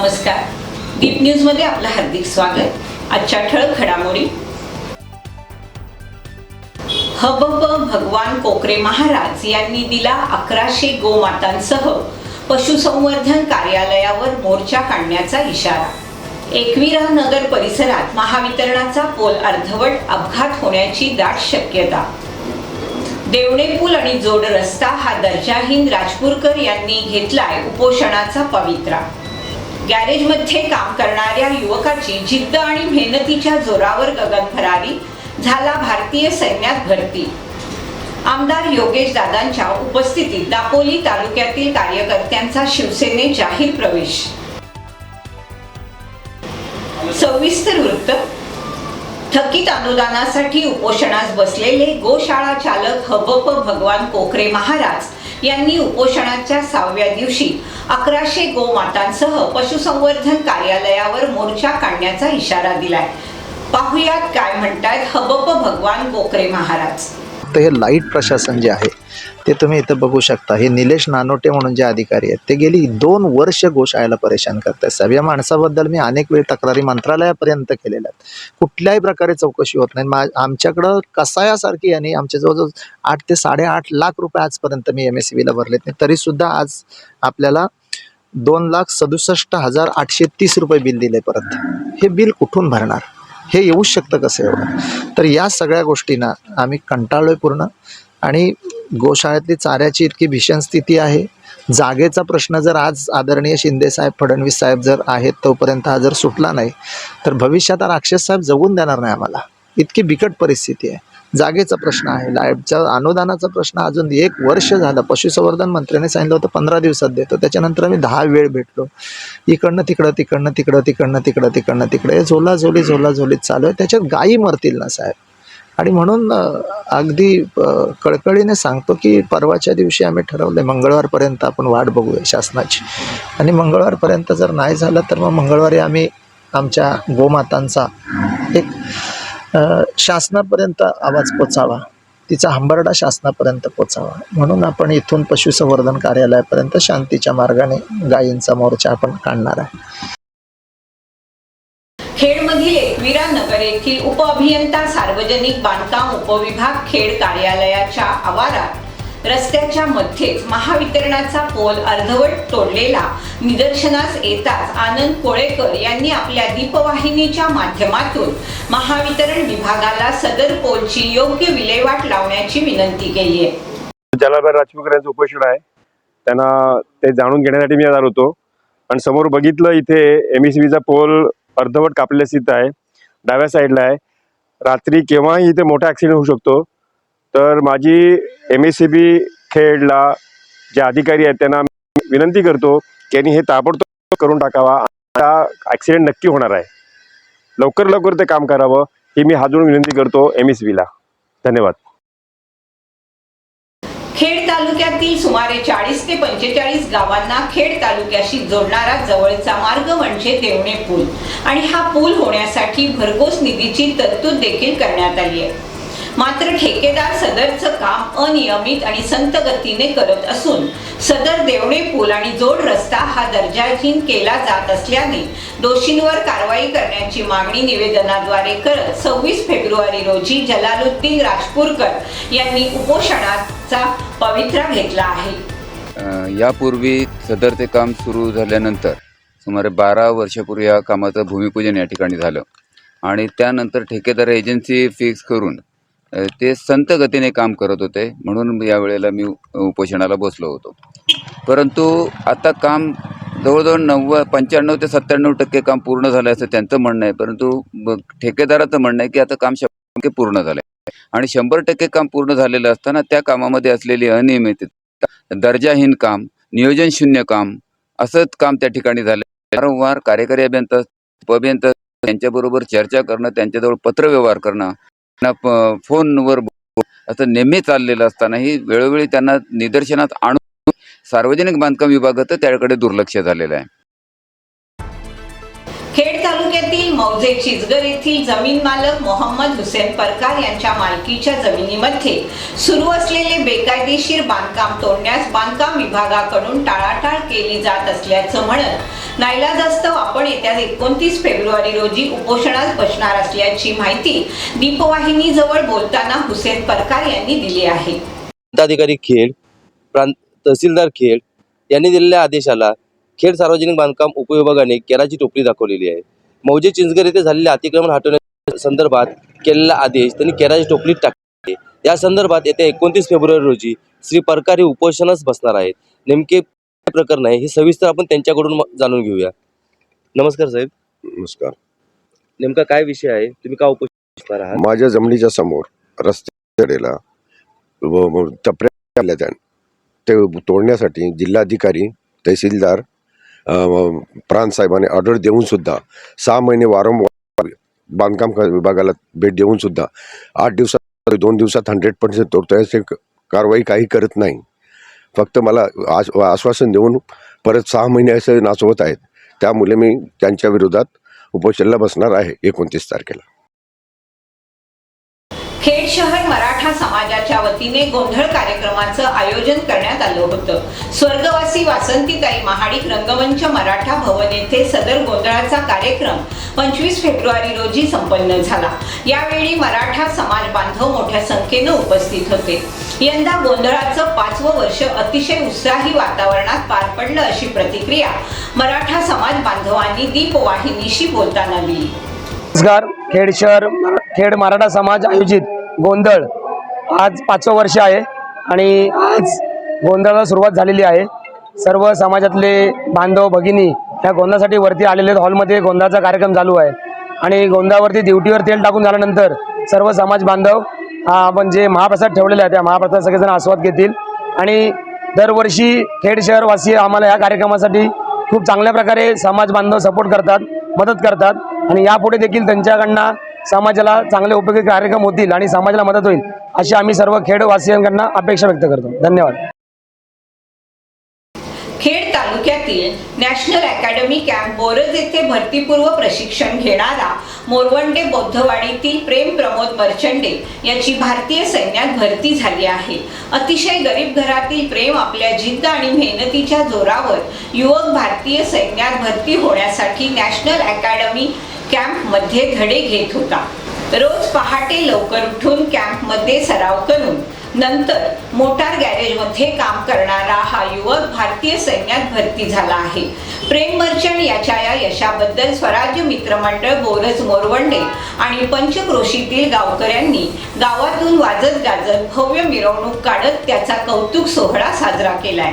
दीप न्यूजमध्ये आपलं हार्दिक स्वागत. आजच्या ठळक घडामोडी. हबब भगवान कोकरे महाराज यांनी दिला अकराशे गोमातांसह पशुसंवर्धन कार्यालयावर मोर्चा काढण्याचा इशारा. एकविरा नगर परिसरात महावितरणाचा पोल अर्धवट अपघात होण्याची दाट शक्यता. देवणे पूल आणि जोड रस्ता हा दर्जाहीन राजपूरकर यांनी घेतलाय उपोषणाचा पवित्रा. गॅरेजमध्ये काम करणाऱ्या युवकाची जिद्द आणि मेहनतीच्या जोरावर गगन फरारी झाला भारतीय सैन्यात भरती. आमदार योगेश दादांच्या उपस्थितीत दापोली तालुक्यातील कार्यकर्त्यांचा शिवसेनेत जाहीर प्रवेश. सविस्तर वृत्त. थकीत अनुदानासाठी उपोषणास बसलेले गोशाळा चालक हबप भगवान कोकरे महाराज यांनी उपोषणाच्या सहाव्या दिवशी अकराशे गोमातांसह पशुसंवर्धन कार्यालयावर मोर्चा काढण्याचा इशारा दिलाय. पाहुयात काय म्हणतायत हबप भगवान कोकरे महाराज. तर हे लाइट प्रशासन जे आहे ते तुम्ही इथं बघू शकता. हे निलेश नानोटे म्हणून जे अधिकारी आहेत ते गेली दोन वर्ष गोशाळेला परेशान करतात साहेब या माणसाबद्दल मी अनेक वेळ तक्रारी मंत्रालयापर्यंत केलेल्या आहेत. कुठल्याही प्रकारे चौकशी होत नाही. मा आमच्याकडं कसायासारखी यांनी आमच्या जवळजवळ आठ ते साडेआठ लाख रुपये आजपर्यंत मी एम एस सी बीला भरलेत नाही. तरीसुद्धा आज आपल्याला दोन लाख सदुसष्ट हजार आठशे तीस रुपये बिल दिले परत. हे बिल कुठून भरणार? हे येऊच शकतं कसं एवढं? तर या सगळ्या गोष्टींना आम्ही कंटाळलोय पूर्ण. आणि गोशाळेतली चाऱ्याची इतकी भीषण स्थिती आहे. जागेचा प्रश्न जर आज आदरणीय शिंदेसाहेब फडणवीस साहेब जर आहेत तोपर्यंत हा जर सुटला नाही तर भविष्यात हा राक्षस साहेब जगून देणार नाही आम्हाला. इतकी बिकट परिस्थिती आहे. जागेचा प्रश्न आहे. लाईटच्या अनुदानाचा प्रश्न अजून एक वर्ष झालं. पशुसंवर्धन मंत्र्याने सांगितलं होतं पंधरा दिवसात देतो. त्याच्यानंतर आम्ही दहा वेळ भेटलो. इकडनं तिकडं तिकडनं तिकडं तिकडनं तिकडं तिकडनं तिकडं. हे झोलाझोली झोलाझोलीत चालू आहे. त्याच्यात गायी मरतील ना साहेब? आणि म्हणून अगदी कळकळीने सांगतो की परवाच्या दिवशी आम्ही ठरवले मंगळवारपर्यंत आपण वाट बघूया शासनाची. आणि मंगळवारपर्यंत जर नाही झालं तर मग मंगळवारी आम्ही आमच्या गोमातांचा एक शासनापर्यंत आवाज पोचावा. तिचा हंबरडा शासनापर्यंत पोचावा. म्हणून आपण इथून पशुसंवर्धन कार्यालयापर्यंत शांतीच्या मार्गाने गायींचा मोर्चा आपण काढणार आहे. खेडमधील एकविरा नगर येथील उपअभियंता सार्वजनिक बांधकाम उपविभाग खेड कार्यालयाच्या आवारात रस्त्याच्या मध्येच महावितरणाचा पोल अर्धवट तोडलेला निदर्शनास येताच आनंद कोळेकर यांनी आपल्या दीपवाहिनीच्या माध्यमातून महावितरण विभागाला सदर पोलची योग्य विल्हेवाट लावण्याची विनंती केली आहे. जलालभाई राजपूकर यांचं उपोषण आहे. त्यांना ते जाणून घेण्यासाठी मी आलो होतो. आणि समोर बघितलं इथे एम ई सी बीचा पोल अर्धवट कापलेल्या स्थित आहे. डाव्या साईडला आहे. रात्री केव्हाही इथे मोठा ॲक्सिडेंट होऊ शकतो. तर माझी एम एस सी बी खेडला जे अधिकारी आहेत त्यांना मी विनंती करतो की यांनी हे ताबडतोब करून टाकावा. आता ॲक्सिडेंट नक्की होणार आहे. लवकर लवकर ते काम करावं ही मी हाजून विनंती करतो एम एस बीला धन्यवाद. खेड तालुक्यातील सुमारे चाळीस ते पंचेचाळीस गावांना खेड तालुक्याशी जोडणारा जवळचा मार्ग म्हणजे देवणे पूल. आणि हा पूल होण्यासाठी भरघोस निधीची तरतूद देखील करण्यात आली आहे. मात्र ठेकेदार सदरचं काम अनियमित आणि संत गतीने करत असून सदर देवणे पूल आणि जोड रस्ता हा दर्जाहीन केला जात असल्याने दोषींवर कारवाई करण्याची मागणी निवेदनाद्वारे करत सव्वीस फेब्रुवारी रोजी जलालुद्दीन राजपूरकर यांनी उपोषणाचा पवित्रा घेतला आहे. यापूर्वी सदर ते काम सुरू झाल्यानंतर सुमारे बारा वर्षापूर्वी या कामाचं भूमिपूजन या ठिकाणी झालं. आणि त्यानंतर ठेकेदार एजन्सी फिक्स करून ते संत गतीने काम करत होते म्हणून यावेळेला मी उपोषणाला बसलो होतो. परंतु आता काम जवळजवळ नव्वद पंच्याण्णव ते सत्त्याण्णव टक्के काम पूर्ण झालं असं त्यांचं म्हणणं आहे. परंतु ठेकेदाराचं म्हणणं आहे की आता काम शंभर टक्के पूर्ण झालं आहे आणि शंभर टक्के काम पूर्ण झालेलं असताना त्या कामामध्ये असलेली अनियमितता दर्जाहीन काम नियोजन शून्य काम असंच काम त्या ठिकाणी झालं वारंवार कार्यकारी अभियंता उपअभियंता त्यांच्याबरोबर चर्चा करणं त्यांच्याजवळ पत्रव्यवहार करणं फोनवर असं नेहमी चाललेलं असतानाही वेळोवेळी त्यांना निदर्शनात आणून सार्वजनिक बांधकाम विभागाचं त्याकडे दुर्लक्ष झालेलं आहे. खेड तालुक्यातील मौजे चिचगर येथील जमीन मालक मोहम्मद हुसेन परकार यांच्या मालकीच्या जमिनीमध्ये सुरू असलेले बेकायदेशीर बांधकाम तोडण्यास बांधकाम विभागाकडून टाळाटाळ केली जात असल्याचं म्हणत नाईलाजास्तव आपण येत्या एकोणतीस फेब्रुवारी रोजी उपोषणास बसणार असल्याची माहिती दीपवाहिनीजवळ बोलताना हुसेन परकार यांनी दिली आहे. प्रांताधिकारी खेड प्रांत तहसीलदार खेड यांनी दिलेल्या आदेशाला खेड सार्वजनिक बांधकाम उपविभागाने केराची टोपली दाखवलेली आहे. मौजे चिंचगर येथे झालेले अतिक्रमण हटवण्या संदर्भात केलेला आदेश त्यांनी केराची टोपलीत टाकली. या संदर्भात येत्या एकोणतीस फेब्रुवारी रोजी श्री परकारी हे उपोषणास बसणार आहेत. नेमके काय प्रकरण आहे हे सविस्तर आपण त्यांच्याकडून जाणून घेऊया. नमस्कार साहेब. नमस्कार. नेमका काय विषय आहे? तुम्ही का बसणार आहात? माझ्या जमिनीच्या समोर रस्त्याला टपऱ्या ते तोडण्यासाठी जिल्हाधिकारी तहसीलदार प्रांत साहेबांनी ऑर्डर देऊन सुद्धा सहा महिने वारंवार बांधकाम विभागाला भेट देऊन सुद्धा आठ दिवसात दोन दिवसात हंड्रेड पर्सेंट तोडतोय कारवाई काही करत नाही. फक्त मला आश आश्वासन देऊन परत सहा महिने असे नाचवत आहेत. त्यामुळे मी त्यांच्या विरोधात उपोषणाला बसणार आहे एकोणतीस तारखेला. खेड शहर मराठा समाजाच्या वतीने गोंधळ कार्यक्रमाचं आयोजन करण्यात आलं होतं. स्वर्गवासी वासंतीताई महाडिक रंगमंच मराठा भवन येथे सदर गोंधळाचा कार्यक्रम पंचवीस फेब्रुवारी रोजी संपन्न झाला. यावेळी मराठा समाज बांधव मोठ्या संख्येनं उपस्थित होते. यंदा गोंधळाचं पाचवं वर्ष अतिशय उत्साही वातावरणात पार पडलं अशी प्रतिक्रिया मराठा समाज बांधवांनी दीपवाहिनीशी बोलताना दिली. नमस्कार खेड शहर खेड मराठा समाज आयोजित गोंधळ आज पाचवं वर्ष आहे आणि आज गोंधळाला सुरुवात झालेली आहे. सर्व समाजातले बांधव भगिनी या गोंधळासाठी वरती आलेले आहेत. हॉलमध्ये गोंधळाचा कार्यक्रम चालू आहे. आणि गोंधळावरती ड्युटीवर तेल टाकून झाल्यानंतर सर्व समाज बांधव आपण जे महाप्रसाद ठेवलेला आहे त्या महाप्रसाद सगळेजण आस्वाद घेतील. आणि दरवर्षी खेड शहरवासी आम्हाला या कार्यक्रमासाठी खूप चांगल्या प्रकारे समाज बांधव सपोर्ट करतात. मदत करतात. आणि यापुढे देखील त्यांच्याकडनं समाजाला चांगले उपयोगी कार्यक्रम होतील आणि समाजाला मदत होईल अशी आम्ही सर्व खेडवासियांकडनं अपेक्षा व्यक्त करतो. धन्यवाद. खेड तालुक्यातील नॅशनल अकॅडमी कॅम्प बोरज येथे भरतीपूर्व प्रशिक्षण घेणारा मोरवंडे बौद्धवाडीतील प्रेम प्रमोद मर्चंडे याची भारतीय सैन्यात भरती झाली आहे. अतिशय गरीब घरातील प्रेम आपल्या जिद्द आणि मेहनतीच्या जोरावर युवक भारतीय सैन्यात भरती होण्यासाठी नॅशनल अकॅडमी कॅम्पमध्ये धडे घेत होता. रोज पहाटे लवकर उठून कॅम्पमध्ये सराव करून नंतर मोटार गॅरेजमध्ये काम करणारा हा युवक भारतीय सैन्यात भरती झाला आहे. प्रेम मर्चंट याच्या या यशाबद्दल स्वराज्य मित्रमंडळ बोरज मोरवंडे आणि पंचक्रोशीतील गावकऱ्यांनी गावातून वाजत गाजत भव्य मिरवणूक काढत त्याचा कौतुक सोहळा साजरा केलाय.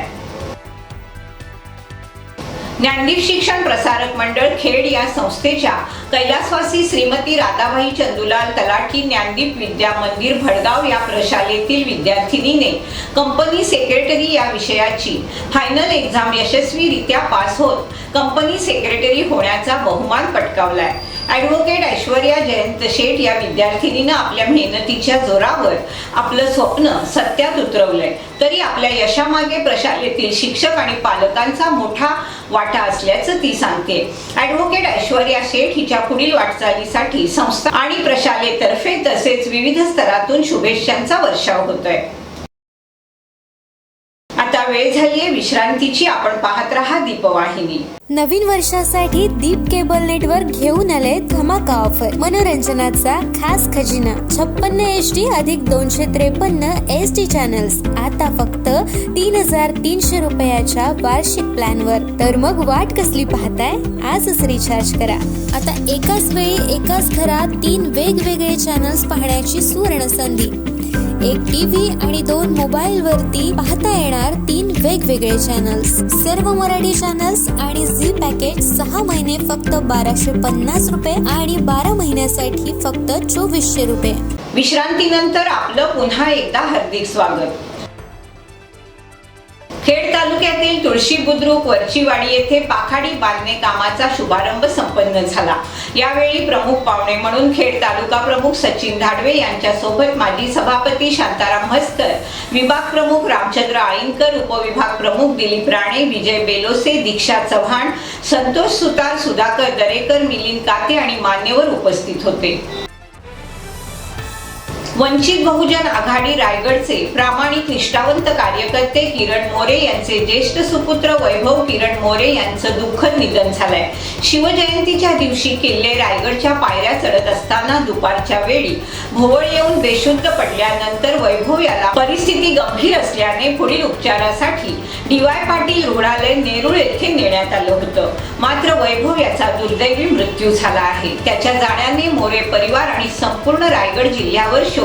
ज्ञानदीप शिक्षण प्रसारक मंडळ खेड या संस्थेच्या कैलासवासी श्रीमती राधाबाई चंदुलाल तलाठी ज्ञानदीप विद्या मंदिर भडगाव या प्रशालेतील विद्यार्थिनीने कंपनी सेक्रेटरी या विषयाची फायनल एक्झाम यशस्वीरित्या पास होत कंपनी सेक्रेटरी होण्याचा बहुमान पटकावलाय. ॲडव्होकेट ऐश्वर्या जयंत शेठ या विद्यार्थिनीनं आपल्या मेहनतीच्या जोरावर आपलं स्वप्न सत्यात उतरवलंय. तरी आपल्या यशामागे प्रशालेतील शिक्षक आणि पालकांचा मोठा वाटा असल्याचं ती सांगते. ॲडव्होकेट ऐश्वर्या शेठ हिच्या पुढील वाटचालीसाठी संस्था आणि प्रशालेतर्फे तसेच विविध स्तरातून शुभेच्छांचा वर्षाव होतोय. वेळ झालीये विश्रांतीची आपण पाहत राहा दीपवाहिनी. नवीन वर्षासाठी दीप केबल नेटवर्क घेऊन आले धमाका ऑफर. मनोरंजनाचा खास खजिना. छप्पन्न एच डी अधिक दोनशे त्रेपन्न एस डी चॅनल्स. आता फक्त तीन हजार तीनशे रुपयाच्या वार्षिक प्लॅन वर तर मग वाट कसली पाहताय? आजच रिचार्ज करा. आता एकाच वेळी एकाच घरात तीन वेगवेगळे चॅनल्स पाहण्याची सुवर्ण संधी. एक टीव्ही आणि दोन मोबाईल वरती पाहता येणार तीन वेगवेगळे चॅनल्स सर्व मराठी चॅनल्स आणि झी पॅकेज सहा महिने फक्त बाराशे पन्नास रुपये आणि बारा महिन्यासाठी फक्त चोवीसशे रुपये. विश्रांतीनंतर आपलं पुन्हा एकदा हार्दिक स्वागत. खेड तालुक्यातील तुळशी बुद्रुक वरचीवाडी येथे पाखाडी बांधणे कामाचा शुभारंभ संपन्न झाला. यावेळी प्रमुख पाहुणे म्हणून खेड तालुका प्रमुख सचिन धाडवे यांच्यासोबत माजी सभापती शांताराम हस्कर विभाग प्रमुख रामचंद्र आळींकर उपविभाग प्रमुख दिलीप राणे विजय बेलोसे दीक्षा चव्हाण संतोष सुतार सुधाकर दरेकर मिलिंद काते आणि मान्यवर उपस्थित होते. वंचित बहुजन आघाडी रायगडचे प्रामाणिक निष्ठावंत कार्यकर्ते किरण मोरे यांचे ज्येष्ठ सुपुत्र वैभव किरण मोरे यांचं दुःखद निधन झालंय. शिवजयंतीच्या दिवशी किल्ले रायगडच्या पायऱ्या चढत असताना दुपारच्या वेळी भोवळ येऊन बेशुद्ध पडल्यानंतर वैभव याला परिस्थिती गंभीर असल्याने पुढील उपचारासाठी डी वाय पाटील रुग्णालय नेरूळ येथे नेण्यात आलं होतं. मात्र वैभव याचा दुर्दैवी मृत्यू झाला आहे. त्याच्या जाण्याने मोरे परिवार आणि संपूर्ण रायगड जिल्ह्यावर